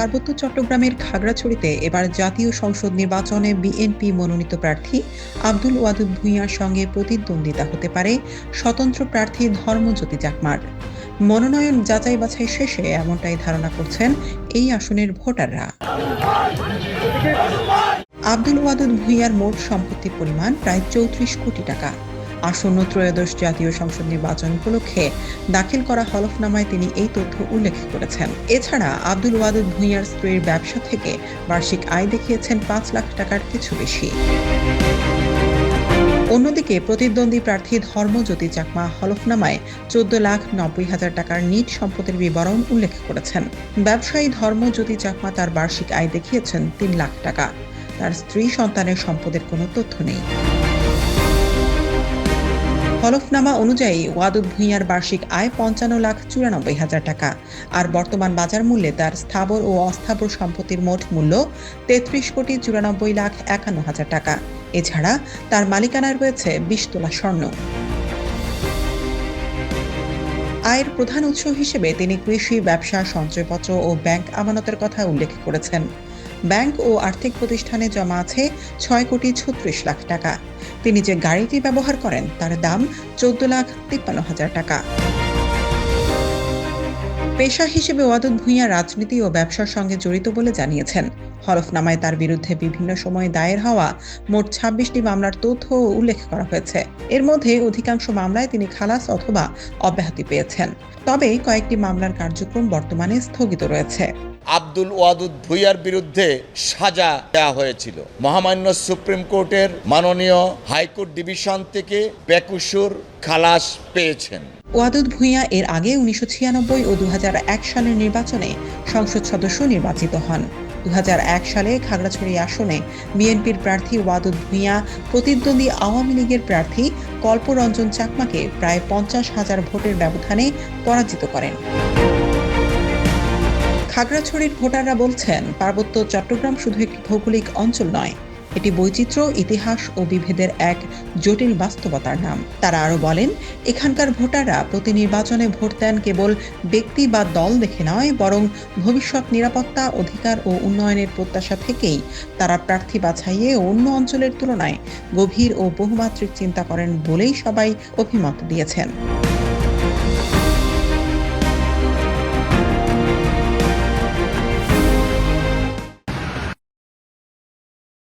পার্বত্য চট্টগ্রামের খাগড়াছড়িতে এবার জাতীয় সংসদ নির্বাচনে বিএনপি মনোনীত প্রার্থী আব্দুল ওয়াদুদ ভূঁইয়ার সঙ্গে প্রতিদ্বন্দ্বিতা হতে পারে স্বতন্ত্র প্রার্থী ধর্মজ্যোতি চাকমার মনোনয়ন যাচাই বাছাই শেষে এমনটাই ধারণা করছেন এই আসনের ভোটাররা। আব্দুল ওয়াদুদ ভূঁইয়ার মোট সম্পত্তির পরিমাণ প্রায় চৌত্রিশ কোটি টাকা। আসন্ন ত্রয়োদশ জাতীয় সংসদ নির্বাচন উপলক্ষে দাখিল করা হলফনামায় তিনি এই তথ্য উল্লেখ করেছেন। এছাড়া আব্দুল ওয়াদুদ ভূঁইয়ার স্ত্রীর ব্যবসা থেকে বার্ষিক আয় দেখিয়েছেন পাঁচ লাখ টাকার কিছু বেশি। অন্যদিকে প্রতিদ্বন্দ্বী প্রার্থী ধর্মজ্যোতি চাকমা হলফনামায় চোদ্দ লাখ নব্বই হাজার টাকার নিট সম্পদের বিবরণ উল্লেখ করেছেন। ব্যবসায়ী ধর্মজ্যোতি চাকমা তার বার্ষিক আয় দেখিয়েছেন তিন লাখ টাকা। তার স্ত্রী সন্তানের সম্পদের কোনো তথ্য নেই। হলফনামা অনুযায়ী ওয়াদুদ ভূঁইয়ার বার্ষিক আয় পঞ্চান্ন লাখ চুরানব্বই হাজার টাকা। আর বর্তমান বাজার মূল্যে তার স্থাবর ও অস্থাবর সম্পত্তির মোট মূল্য তেত্রিশ কোটি চুরানব্বই লাখ একান্ন হাজার টাকা। এছাড়া তার মালিকানায় রয়েছে বিশ তোলা স্বর্ণ। আয়ের প্রধান উৎস হিসেবে তিনি কৃষি, ব্যবসা, সঞ্চয়পত্র ও ব্যাংক আমানতের কথা উল্লেখ করেছেন। ব্যাংক ও আর্থিক প্রতিষ্ঠানে জমা আছে ছয় কোটি ছত্রিশ লাখ টাকা। তিনি যে গাড়িটি ব্যবহার করেন, তার দাম চোদ্দ লাখ তিপ্পান্ন হাজার টাকা। পেশা হিসেবে ওয়াদুদ ভূঁইয়া রাজনীতি ও ব্যবসার সঙ্গে জড়িত বলে জানিয়েছেন। হলফনামায় তার বিরুদ্ধে বিভিন্ন সময় দায়ের হওয়া মোট ছাব্বিশটি মামলার তথ্য উল্লেখ করা হয়েছে। এর মধ্যে অধিকাংশ মামলায় তিনি খালাস অথবা অব্যাহতি পেয়েছেন। তবে কয়েকটি মামলার কার্যক্রম বর্তমানে স্থগিত রয়েছে। আব্দুল ওয়াদুদ ভুইয়ার বিরুদ্ধে সাজা দেওয়া হয়েছিল। মহামান্য সুপ্রিম কোর্টের মাননীয় হাইকোর্ট ডিভিশন থেকে বেকুসুর খালাস পেয়েছেন। ওয়াদুদ ভূঁইয়া এর আগে উনিশশো ছিয়ানব্বই ও দুহাজার এক সালের নির্বাচনে সংসদ সদস্য নির্বাচিত হন। দু হাজার এক সালে খাগড়াছড়ি আসনে বিএনপির প্রার্থী ওয়াদুদ ভূঁইয়া, প্রতিদ্বন্দ্বী আওয়ামী লীগের প্রার্থী কল্পরঞ্জন চাকমাকে প্রায় পঞ্চাশ হাজার ভোটের ব্যবধানে পরাজিত করেন। খাগড়াছড়ির ভোটাররা বলছেন, পার্বত্য চট্টগ্রাম শুধু একটি ভৌগোলিক অঞ্চল নয়, এটি বৈচিত্র্য, ইতিহাস ও বিভেদের এক জটিল বাস্তবতার নাম। তারা আরও বলেন, এখানকার ভোটাররা প্রতি নির্বাচনে ভোট দেন কেবল ব্যক্তি বা দল দেখে নয়, বরং ভবিষ্যৎ নিরাপত্তা, অধিকার ও উন্নয়নের প্রত্যাশা থেকেই তারা প্রার্থী বাছাইয়ে অন্য অঞ্চলের তুলনায় গভীর ও বহুমাত্রিক চিন্তা করেন বলেই সবাই অভিমত দিয়েছেন।